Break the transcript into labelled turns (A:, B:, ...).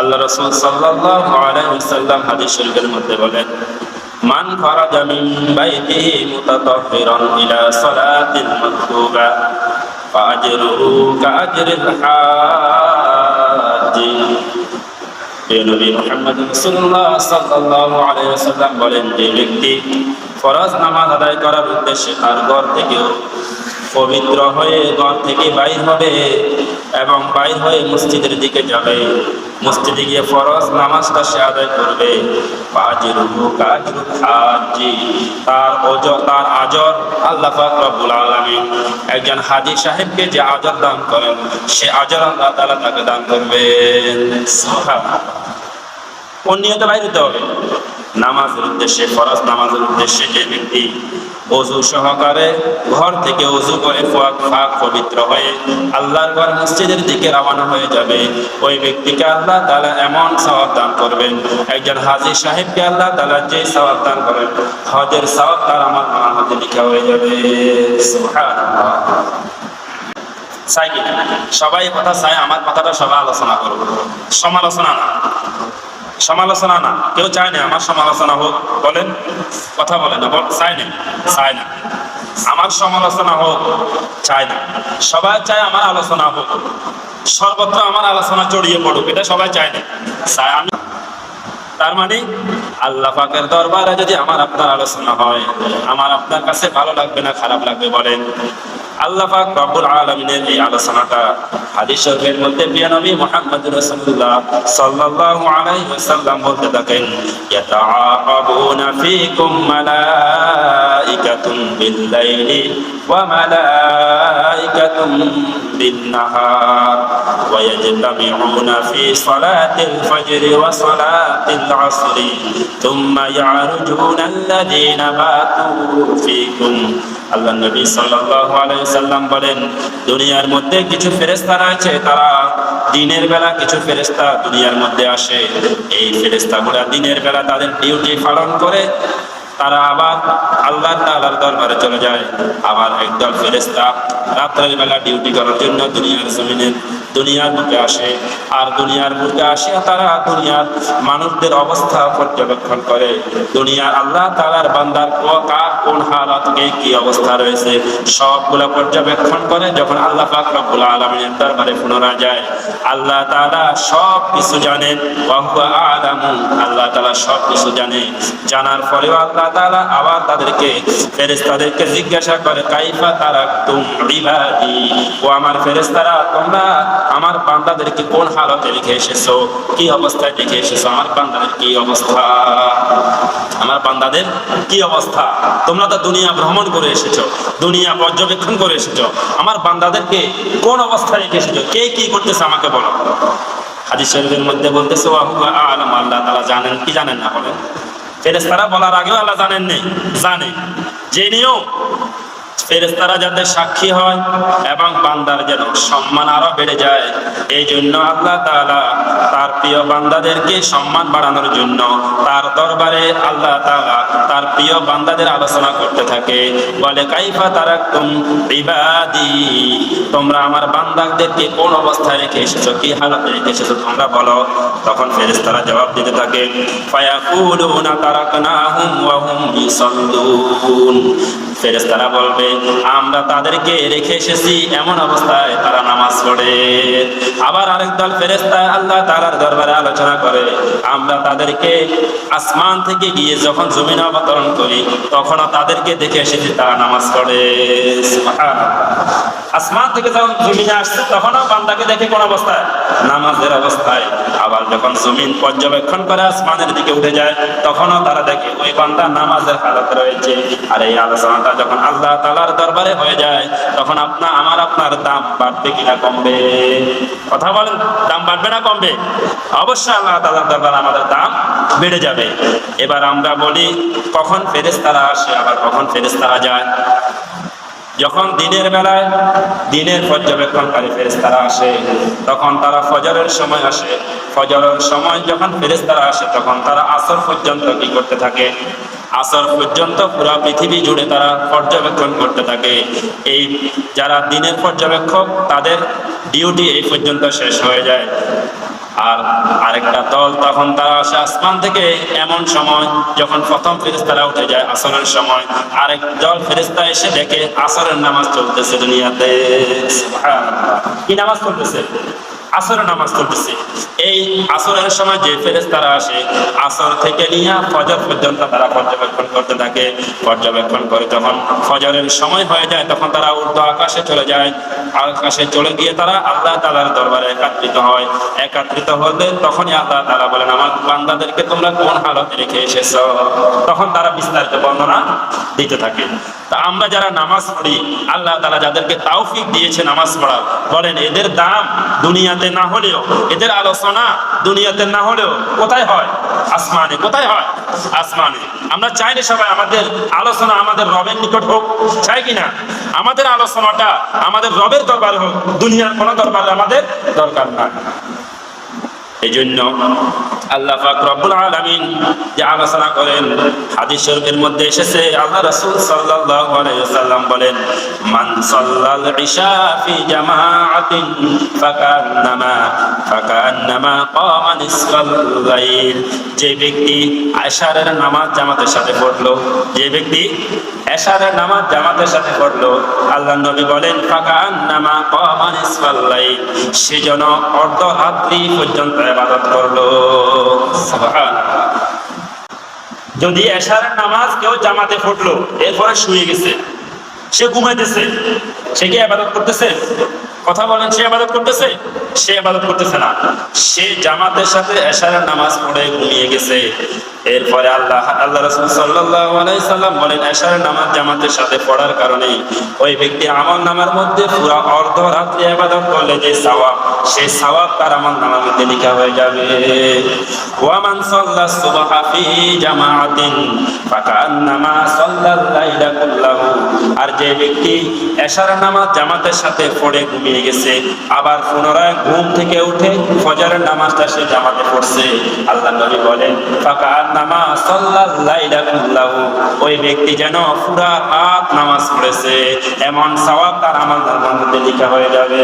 A: আল্লাহ রসুল ওয়াসাল্লাম হাদিস শরীফের মধ্যে বলেন, মান খারাজা মিন বাইতিহি মুতাতাহহিরান ইলা সালাতিল মাকতুবা ফাআজরুহু কাআজরিল হাজ্জি প্রিয় নবী মুহাম্মদ রাসূলুল্লাহ সাল্লাল্লাহু আলাইহি ওয়াসাল্লাম বলেন যে ব্যক্তি ফরজ নামাজ আদায় করার উদ্দেশ্যে তার ঘর থেকেও পবিত্র হয়ে ঘর থেকে বাইর হবে। এবং বাইর হয়ে মসজিদের দিকে যাবে। মসজিদে গিয়ে ফরজ নামাজটা সে আদায় করবে। তার ওজর, তার আজর আল্লাহ রব্বুল আলামিন। একজন হাজি সাহেবকে যে আজর দান করেন, সে আজর আল্লাহ তালা তাকে দান করবেন। সুবহানাল্লাহ। কোন নিয়তে হবে। নামাজের উদ্দেশ্যে, ফরজ নামাজের উদ্দেশ্যে যে ব্যক্তি অজু সহকারে ঘর থেকে অজু করে ফাঁক ফাঁক পবিত্র হয়ে আল্লাহর ঘর মসজিদের দিকে রওনা হয়ে যাবে, ওই ব্যক্তিকে আল্লাহ তাআলা এমন সওয়াব দান করবেন। একজন হাজী সাহেবকে আল্লাহ তাআলা যে সওয়াব দান করেন হজের সওয়াব তার আমার নামার মধ্যে লেখা হয়ে যাবে। সবাই কথা চাই আমার কথাটা সবাই আলোচনা করব সমালোচনা না। সমালোচনা না। কেউ চায় না আমার সমালোচনা হোক। বলেন, কথা বলেন না চায় না চায় না। আমার সমালোচনা হোক, চায় না। সবাই চায় আমার আলোচনা হোক। সর্বত্র আমার আলোচনা জড়িয়ে পড়ুক, এটা সবাই চায় না। চায় আমি তার মানে আল্লাহ পাকের দরবারে যদি আমার আপনার আলোচনা হয়, আমার আপনার কাছে ভালো লাগবে না, খারাপ লাগবে বলেন। আল্লাহ পাক রব্বুল আলামিনের এই আলোচনাটা হাদিস শরীফের মধ্যে প্রিয় নবী মুহাম্মদ রাসূলুল্লাহ সাল্লাল্লাহু আলাইহি ওয়াসাল্লাম বলতে থাকেন ইয়াতাআকাবুনা ফীকুম মালাইকাতুন বিল লাইলি ওয়া মালাইকাতুন বিন নাহার ওয়া ইয়াজতামিউনা ফি সালাতিল ফজরি থুম্মা ইয়ারজুনা আল্লাযীনা বাতু ফীকুম আল্লাহ নবী সাল্লাল্লাহু আলাইহি সাল্লাম বলেন, দুনিয়ার মধ্যে কিছু ফেরেশতারা আছে, তারা দিনের বেলা কিছু ফেরেশতা দুনিয়ার মধ্যে আসে। এই ফেরেশতাগুলো দিনের বেলা তাদের ডিউটি পালন করে, তারা আবার আল্লাহ তাআলার দরবারে চলে যায়। আবার একদল ফেরেশতা রাত্রের বেলা ডিউটি করার জন্য দুনিয়ার জমিনে দুনিয়ার বুকে আসে, আর দুনিয়ার বুকে আসিয়া তারা দুনিয়ার মানুষদের অবস্থা পর্যবেক্ষণ করে। দুনিয়ার আল্লাহ তালার বান্দার কার, কোন হালত কে কি অবস্থা রয়েছে, সবগুলা পর্যবেক্ষণ করে, যখন আল্লাহ পাক আলামিনের দরবারে পুনরায় যায়। আল্লাহ তাআলা সব কিছু জানেন আল্লাহ তাআলা সব কিছু জানে জানার পরেও আল্লাহ তাআলা আবার তাদেরকে, ফেরেশতাদেরকে জিজ্ঞাসা করে, কাইফা তারাকতুম ইবাদি? ও আমার ফেরেশতারা, তোমরা আমার বান্দাদেরকে কোন হালতে রেখে এসেছ? কি অবস্থায় রেখে এসেছ? আমার বান্দাদের কি অবস্থা? আমার বান্দাদের কি অবস্থা? তোমরা তো দুনিয়া ভ্রমণ করে এসেছ, দুনিয়া পর্যবেক্ষণ করে এসেছ। আমার বান্দাদেরকে কোন অবস্থায় রেখে এসেছ? কে কি করতেছে আমাকে বলো। হাদিস শরীফের মধ্যে বলতেছে আলাম, আল্লাহ তাআলা জানেন কি জানেন না বলেন? ফেরেশতারা বলার আগেও আল্লাহ জানেন নেই, জানে। জেনেও ফেরেশতারা যাতে সাক্ষী হয় এবং বান্দার যেন সম্মান আরও বেড়ে যায় এই জন্য আল্লাহ তাআলা তার প্রিয় বান্দাদেরকে সম্মান বাড়ানোর জন্য তার দরবারে আল্লাহ তাআলা তার প্রিয় বান্দাদের আলোচনা করতে থাকে। বলে, কাইফা তারা তুম ইবাদি, তোমরা আমার বান্দাদেরকে কোন অবস্থায় রেখে এসেছ, কি হালতে রেখে এসেছ তোমরা বলো। তখন ফেরেশতারা জবাব দিতে থাকে, ফায়াকুলুনা তারাকনাহুম ওয়া ফেরেশতারা বলবে, আমরা তাদেরকে রেখে এসেছি, এমন অবস্থায় তারা নামাজ পড়ে। আবার আরেক দল ফেরেশতা আল্লাহ তাআলার দরবারে আলোচনা করে, আমরা তাদেরকে আসমান থেকে গিয়ে যখন জমিনে অবতরণ করি, তখনও তাদেরকে দেখে এসেছি তারা নামাজ পড়ে। আসমান থেকে যখন জমিনে আসছে, তখনও বান্দাকে দেখে কোন অবস্থায়? নামাজের অবস্থায়। আবার যখন জমিন পর্যবেক্ষণ করে আসমানের দিকে উঠে যায়, তখনও তারা দেখে ওই বান্দা নামাজের হালত রয়েছে। আর এই আলোচনাটা যখন আল্লাহ তালার দরবারে হয়ে যায়, তখন আপনা, আমার আপনার দাম বাড়বে কিনা কমবে? কথা বলেন, দাম বাড়বে না কমবে? অবশ্যই আল্লাহ তালার দরবারে আমাদের দাম বেড়ে যাবে। এবার আমরা বলি, কখন ফেরেশতারা আসে, আবার কখন ফেরেশতারা যায়? যখন দিনের বেলায়, দিনের পর্যবেক্ষণকারী ফেরেশতারা আসে, তখন তারা ফজরের সময় আসে। ফজরের সময় যখন ফেরেশতারা আসে, তখন তারা আসর পর্যন্ত কি করতে থাকে? আসর পর্যন্ত পুরো পৃথিবী জুড়ে তারা পর্যবেক্ষণ করতে থাকে। এই যারা দিনের পর্যবেক্ষক, তাদের ডিউটি এই পর্যন্ত শেষ হয়ে যায়। আর আরেকটা দল তখন তারা আসে আসমান থেকে এমন সময়, যখন প্রথম ফেরিস্তারা উঠে যায় আসরের সময়, আরেক দল ফেরেস্তা এসে দেখে আসরের নামাজ চলতেছে দুনিয়াতে। কি নামাজ চলতেছে আসরের নামাজ চলতেছে এই আসরের সময় যে ফেরেস্তারা আসে, আসর থেকে নিয়ে ফজর পর্যন্ত তারা পর্যবেক্ষণ করতে থাকে। পর্যবেক্ষণ করে যখন ফজরের সময় হয়ে যায়, তখন তারা উর্দু আকাশে চলে যায়। আকাশে চলে গিয়ে তারা আল্লাহ তালার দরবারে একাত্রিত হয়। একাত্রিত হলে তখনই আল্লাহ তালা বলেন, আমার বান্দাদেরকে তোমরা কোন হালতে রেখে এসেছ? তখন তারা বিস্তারিত বর্ণনা দিতে থাকে। তা আমরা যারা নামাজ পড়ি, আল্লাহ তালা যাদেরকে তাওফিক দিয়েছে নামাজ পড়া, বলেন এদের দাম দুনিয়াতে না হলেও, এদের আলোচনা দুনিয়াতে না হলেও কোথায় হয়? আসমানে কোথায় হয়? আসমানে। আমরা চাই না সবাই আমাদের আলোচনা আমাদের রবের নিকট হোক, চাই কিনা আমাদের আলোচনাটা আমাদের রবের দরবার হোক, দুনিয়ার কোনো দরবার আমাদের দরকার না এই জন্য আল্লাহ পাক রব্বুল আলামিন যে আলোচনা করেন, হাদিস শরীফের মধ্যে এসেছে, আল্লাহ রাসূল সাল্লাল্লাহু আলাইহি ওয়াসাল্লাম বলেন, মান সাল্লাল ইশা ফি জামাআতিন ফাকান্নামা ফাকান্নামা কামা নিসফাল লাইল। যে ব্যক্তি আশারের নামাজ জামাতের সাথে পড়ল, যে ব্যক্তি এশারের নামাজ জামাতের সাথে পড়ল, আল্লাহ নবী বলেন, ফাকান্নামা কামা নিসফাল লাইল। সে অর্ধরাত্রি পর্যন্ত ইবাদত করল। যদি এশারের নামাজ কেউ জামাতে ফুটলো, এরপরে শুয়ে গেছে, সে ঘুমাইতেছে, সে কি আবাদত করতেছে? কথা বলেন, সে আবাদত করতেছে? সে আবাদত করতেছে না। সে জামাতের সাথে এশারের নামাজ পড়ে ঘুমিয়ে গেছে। এরপরে আল্লাহ আল্লাহ রসুল সাল্লাম বলেন এশারের নামাজ জামাতের সাথে পড়ার কারণে ওই ব্যক্তি আমল নামার মধ্যে পুরা অর্ধ রাত্রি আবাদত করলে যে সওয়াব, সেই সওয়াব তার আমল নামার মধ্যে লেখা হয়ে যাবে। ওয়ামান সাল্লা সুবহা ফি আর যে ব্যক্তি এশার নামাজ জামাতের সাথে পড়ে ঘুমিয়ে গেছে, আবার পুনরায় ঘুম থেকে উঠে ফজরের নামাজটা সে জামাতে পড়ছে। আল্লাহ নবী বলেন ফাকান্নামা সাল্লাল লাইলা কুল্লাহু ওই ব্যক্তি যেন পুরা রাত নামাজ পড়েছে, এমন সওয়াব তার আমল নামার মধ্যে লেখা হয়ে যাবে।